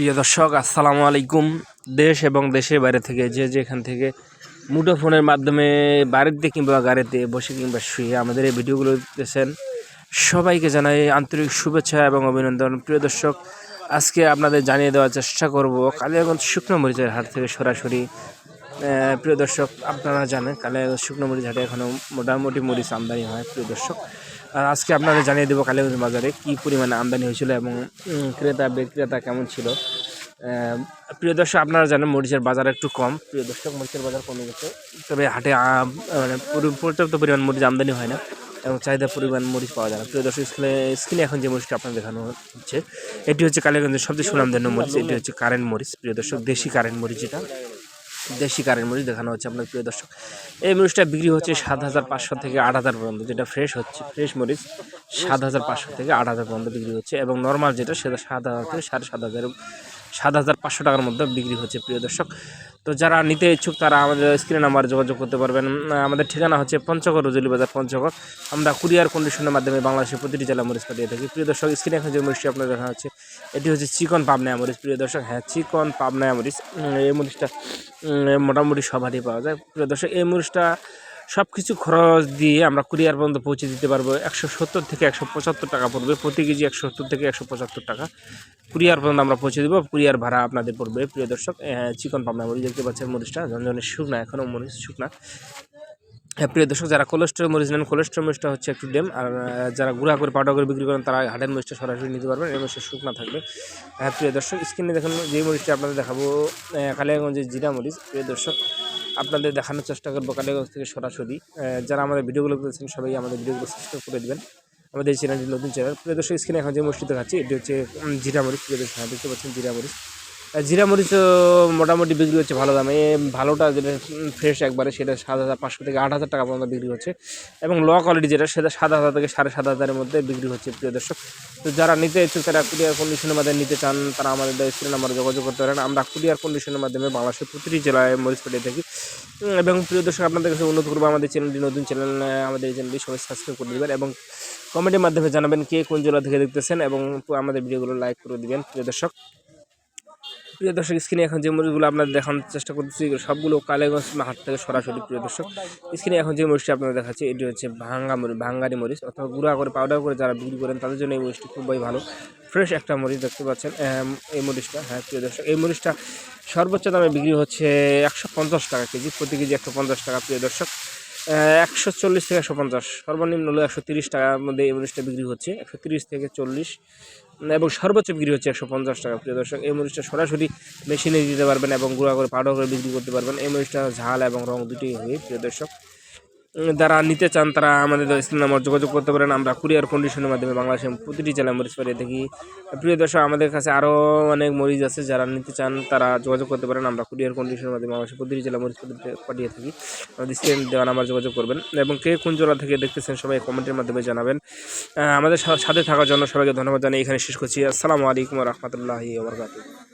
প্রিয় দর্শক, আসসালামু আলাইকুম। দেশ এবং দেশের বাইরে থেকে যে যেখান থেকে মুঠো ফোনের মাধ্যমে বাড়িতে কিংবা গাড়িতে বসে কিংবা শুয়ে আমাদের এই ভিডিওগুলো দেখতেছেন, সবাইকে জানাই আন্তরিক শুভেচ্ছা এবং অভিনন্দন। প্রিয় দর্শক, আজকে আপনাদের জানিয়ে দেওয়ার চেষ্টা করব কালিয়াগঞ্জ শুকনো মরিচের হাট থেকে সরাসরি। প্রিয় দর্শক, আপনারা জানেন কালিয়াগঞ্জ শুকনো মরিচ হাটে এখনও মোটামুটি মরিচ আমদানি হয়। প্রিয় দর্শক আর আজকে আপনাদের জানিয়ে দেবো কালীগঞ্জ বাজারে কী পরিমাণে আমদানি হয়েছিল এবং ক্রেতা, বিক্রেতা কেমন ছিল। প্রিয় দর্শক, আপনারা জানেন মরিচের বাজার একটু কম। প্রিয় দর্শক, মরিচের বাজার কমে গেছে। তবে হাটে মানে পর্যাপ্ত পরিমাণ মরিচ আমদানি হয় না এবং চাহিদা পরিমাণ মরিচ পাওয়া যায় না। প্রিয় দর্শক, স্ক্রিনে স্ক্রিনে এখন যে মরিচটা আপনার দেখানো হচ্ছে, এটি হচ্ছে কালীগঞ্জের সবচেয়ে সুনামধন্য মরিচ। এটি হচ্ছে কারেন্ট মরিচ। প্রিয় দর্শক, দেশি কারেন্ট মরিচ এটা দেশি কারের মরিচ দেখানো হচ্ছে আপনার প্রিয় দর্শক। এই মরিচটা বিক্রি হচ্ছে সাত হাজার পাঁচশো থেকে আট হাজার পর্যন্ত, যেটা ফ্রেশ হচ্ছে ফ্রেশ মরিচ সাত হাজার পাঁচশো থেকে আট হাজার পর্যন্ত বিক্রি হচ্ছে এবং নর্মাল যেটা, সেটা সাত হাজার থেকে সাড়ে সাত হাজার সাত হাজার পাঁচশো টাকার মধ্যে বিক্রি হচ্ছে, প্রিয় দর্শক। তো যারা নিতে ইচ্ছুক, তারা আমাদের স্ক্রিনে নাম্বার যোগাযোগ করতে পারবেন। আমাদের ঠিকানা হচ্ছে পঞ্চগড় রুজুলি বাজার পঞ্চগড়। আমরা কুরিয়ার কন্ডিশনের মাধ্যমে বাংলাদেশের প্রতিটি জেলা মরিচ পাঠিয়ে থাকি। প্রিয় দর্শক, স্ক্রিনে এখন যে মরিচটি আপনার দেখা হচ্ছে, এটি হচ্ছে চিকন পাবনায়া মরিচ, প্রিয় দর্শক। হ্যাঁ চিকন পাবনায়া মরিচ। এই মরিচটা মোটামুটি সবারই পাওয়া যায়। প্রিয় দর্শক, এই মরিচটা সব কিছু খরচ দিয়ে আমরা কুরিয়ার পর্যন্ত পৌঁছে দিতে পারব। একশো সত্তর থেকে একশো পঁচাত্তর টাকা পড়বে। প্রতি কেজি একশো সত্তর থেকে একশো পঁচাত্তর টাকা। কুরিয়ার পর্যন্ত আমরা পৌঁছে দেবো। কুরিয়ার ভাড়া আপনাদের পড়বে। প্রিয় দর্শক চিকন পাবনা মরিচ দেখতে পাচ্ছেন মরিচটা। ঝনঝনে শুকনা এখনও মরিচ শুকনা। প্রিয় দর্শক, যারা কোলেস্ট্রল মরিচ নেন কোলেস্ট্রল মরিচটা হচ্ছে একটু ডেম। আর যারা গুঁড়া করে পাউডার করে বিক্রি করেন, তারা হাটের মরিচটা সরাসরি নিতে পারবেন। এই মরিচটা শুকনা থাকবে। হ্যাঁ প্রিয় দর্শক স্ক্রিনে দেখুন যে মরিচটা আপনাদের দেখাবো। কালিয়াগঞ্জের জিরা মরিচ। প্রিয় দর্শক আপনাদের দেখানোর চেষ্টা করব কালীগঞ্জ থেকে সরাসরি। যারা আমাদের ভিডিওগুলো করেছেন সবাই আমাদের ভিডিওগুলো সাবস্ক্রাইব করে দেবেন। আমাদের এই চ্যানেলটি নতুন চ্যানেল প্রিয় দর্শক স্ক্রিনে এখন যে মসজিদ দেখাচ্ছি, এটি হচ্ছে জিরামরিচ প্রিয়দর্শক হ্যাঁ দেখতে পাচ্ছেন জিরা মরিচ মোটামুটি বিক্রি হচ্ছে ভালো দামে। ভালোটা যেটা ফ্রেশ একবারে সেটা সাত হাজার পাঁচশো থেকে আট হাজার টাকা পর্যন্ত বিক্রি হচ্ছে। এবং লো কোয়ালিটি যেটা সেটা সাত হাজার থেকে সাড়ে সাত হাজারের মধ্যে বিক্রি হচ্ছে, প্রিয় দর্শক। তো যারা নিতে ইচ্ছুক, তারা কুরিয়ার কন্ডিশনের মাধ্যমে নিতে চান, তারা আমাদের স্ক্রিন নাম্বারে যোগাযোগ করতে পারেন। আমরা কুরিয়ার কন্ডিশনের মাধ্যমে বাংলাদেশের প্রতিটি জেলায় মরিচ পেটে থাকি। এবং প্রিয় দর্শক, আপনাদের কাছে অনুরোধ করব, আমাদের চ্যানেলটি নতুন চ্যানেল আমাদের এই চ্যানেলটি সবাই সাবস্ক্রাইব করে দেবেন এবং কমেন্টের মাধ্যমে জানাবেন কে কোন জেলা থেকে দেখতেছেন এবং আমাদের ভিডিওগুলো লাইক করে দিবেন, প্রিয় দর্শক। প্রিয় দর্শক, স্ক্রিনে এখন যে মরিচগুলো আপনাদের দেখানোর চেষ্টা করতেছি সবগুলো কালেগঞ্জ হাট থেকে সরাসরি, প্রিয় দর্শক। স্ক্রিনে এখন যে মরিচটি আপনারা দেখাচ্ছি, এটি হচ্ছে ভাঙ্গা মরিচ ভাঙ্গারি মরিচ অথবা গুঁড়া করে পাউডার করে যারা বিক্রি করেন, তাদের জন্য এই মরিচটি খুবই ভালো। ফ্রেশ একটা মরিচ দেখতে পাচ্ছেন এই মরিচটা হ্যাঁ প্রিয় দর্শক, এই মরিচটা সর্বোচ্চ দামে বিক্রি হচ্ছে একশো পঞ্চাশ টাকা কেজি, প্রতি কেজি একশো পঞ্চাশ টাকা, প্রিয় দর্শক। একশো চল্লিশ থেকে একশো পঞ্চাশ, সর্বনিম্ন হলো একশো তিরিশ টাকার মধ্যে এই মরিচটা বিক্রি হচ্ছে, একশো তিরিশ থেকে চল্লিশ। এবং সর্বোচ্চ বিক্রি হচ্ছে একশো পঞ্চাশ টাকা, প্রিয় দর্শক। এই মরিচটা সরাসরি মেশিনে দিতে পারবেন এবং গুঁড়া করে পাউডার করে বিক্রি করতে পারবেন। এই মরিচটা ঝাল এবং রং দুটোই হয়ে, প্রিয় দর্শক। যারা নিতে চান, তারা আমাদের স্ক্রিন নাম্বার যোগাযোগ করতে পারেন। আমরা কুরিয়ার কন্ডিশনের মাধ্যমে বাংলাদেশের প্রতিটি জেলায় মরিচ পাঠিয়ে থাকি প্রিয় দর্শক, আমাদের কাছে আরও অনেক মরিচ আছে। যারা নিতে চান, তারা যোগাযোগ করতে পারেন। আমরা কুরিয়ার কন্ডিশনের মাধ্যমে বাংলাদেশের প্রতিটি জেলায় মরিচ পাঠিয়ে- থাকি। আমাদের স্ক্রিন দেওয়া নাম্বার যোগাযোগ করবেন এবং কে কোন জেলা থেকে দেখতেছেন, সবাই কমেন্টের মাধ্যমে জানাবেন। আমাদের সাথে থাকার জন্য সবাইকে ধন্যবাদ জানিয়ে এখানে শেষ করছি। আসসালামু আলাইকুম রহমতুল্লাহি ওবরকাতুহ